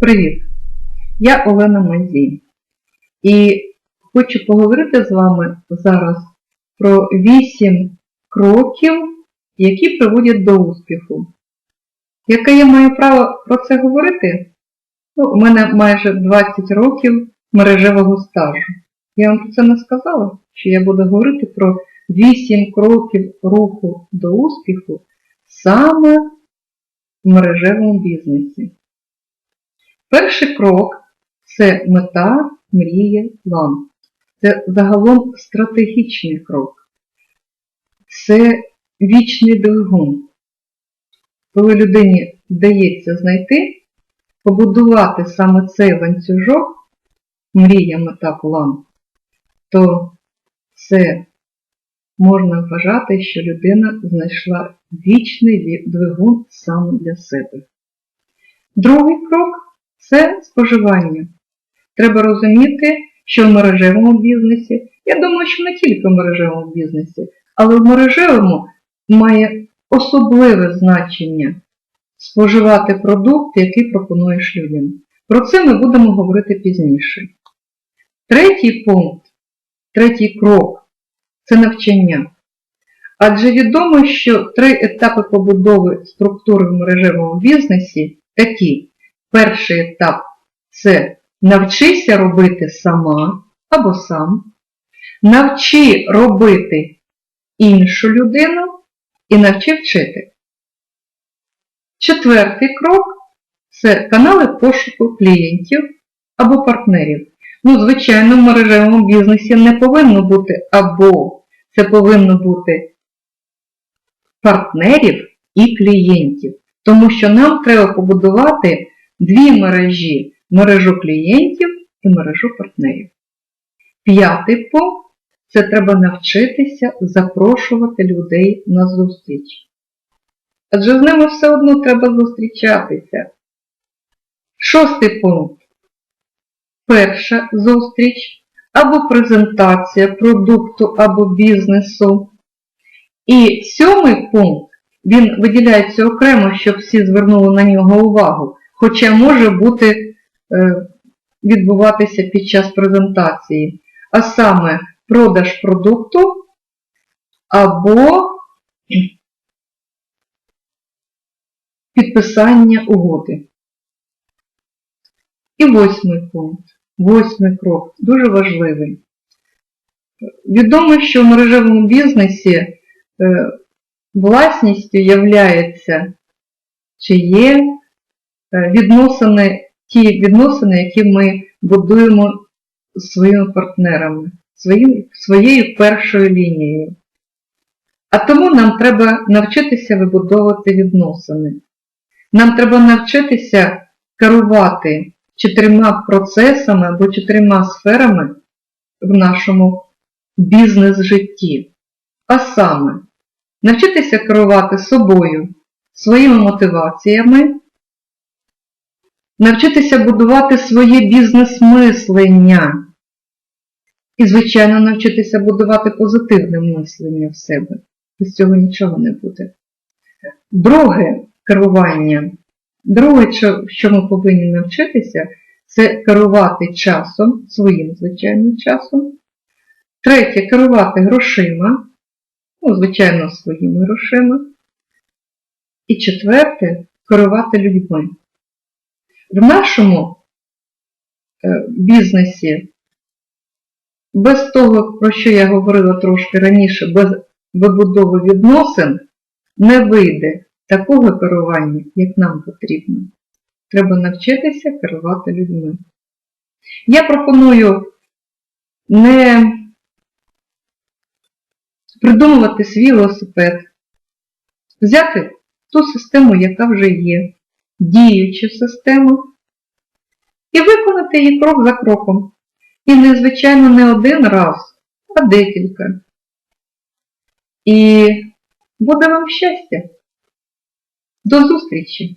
Привіт! Я Олена Мазій. І хочу поговорити з вами зараз про 8 кроків, які приводять до успіху. Яке я маю право про це говорити? Ну, у мене майже 20 років мережевого стажу. Я вам про це не сказала, що я буду говорити про 8 кроків руху до успіху саме в мережевому бізнесі. Перший крок це мета, мрія, план. Це загалом стратегічний крок. Це вічний двигун. Коли людині вдається знайти, побудувати саме цей ланцюжок, мрія, мета, план, то це можна вважати, що людина знайшла вічний двигун саме для себе. Другий крок це споживання. Треба розуміти, що в мережевому бізнесі, я думаю, що не тільки в мережевому бізнесі, але в мережевому має особливе значення споживати продукт, який пропонуєш людям. Про це ми будемо говорити пізніше. Третій пункт, третій крок це навчання. Адже відомо, що три етапи побудови структури в мережевому бізнесі такі. Перший етап це навчися робити сама або сам, навчи робити іншу людину і навчи вчити. Четвертий крок це канали пошуку клієнтів або партнерів. Ну, звичайно, в мережевому бізнесі не повинно бути або це повинно бути партнерів і клієнтів. Тому що нам треба побудувати дві мережі мережу клієнтів і мережу партнерів. П'ятий пункт це треба навчитися запрошувати людей на зустріч. Адже з ними все одно треба зустрічатися. Шостий пункт. Перша зустріч або презентація продукту або бізнесу. І сьомий пункт, він виділяється окремо, щоб всі звернули на нього увагу, хоча може бути відбуватися під час презентації, а саме продаж продукту або підписання угоди. І восьмий пункт, восьмий крок, дуже важливий. Відомо, що в мережевому бізнесі власністю являється чи є відносини, ті відносини, які ми будуємо з своїми партнерами, своїм, своєю першою лінією. А тому нам треба навчитися вибудовувати відносини. Нам треба навчитися керувати чотирма процесами або чотирма сферами в нашому бізнес-житті. А саме, навчитися керувати собою, своїми мотиваціями, навчитися будувати своє бізнес-мислення. І, звичайно, навчитися будувати позитивне мислення в себе. Без цього нічого не буде. Друге керування. Друге, що ми повинні навчитися, це керувати часом, своїм звичайним часом. Третє керувати грошима, ну, звичайно, своїми грошима. І четверте керувати людьми. В нашому бізнесі, без того, про що я говорила трошки раніше, без вибудови відносин, не вийде такого керування, як нам потрібно. Треба навчитися керувати людьми. Я пропоную не придумувати свій велосипед, взяти ту систему, яка вже є, діючу систему, і виконати її крок за кроком. І, незвичайно, не один раз, а декілька. І буде вам щастя! До зустрічі!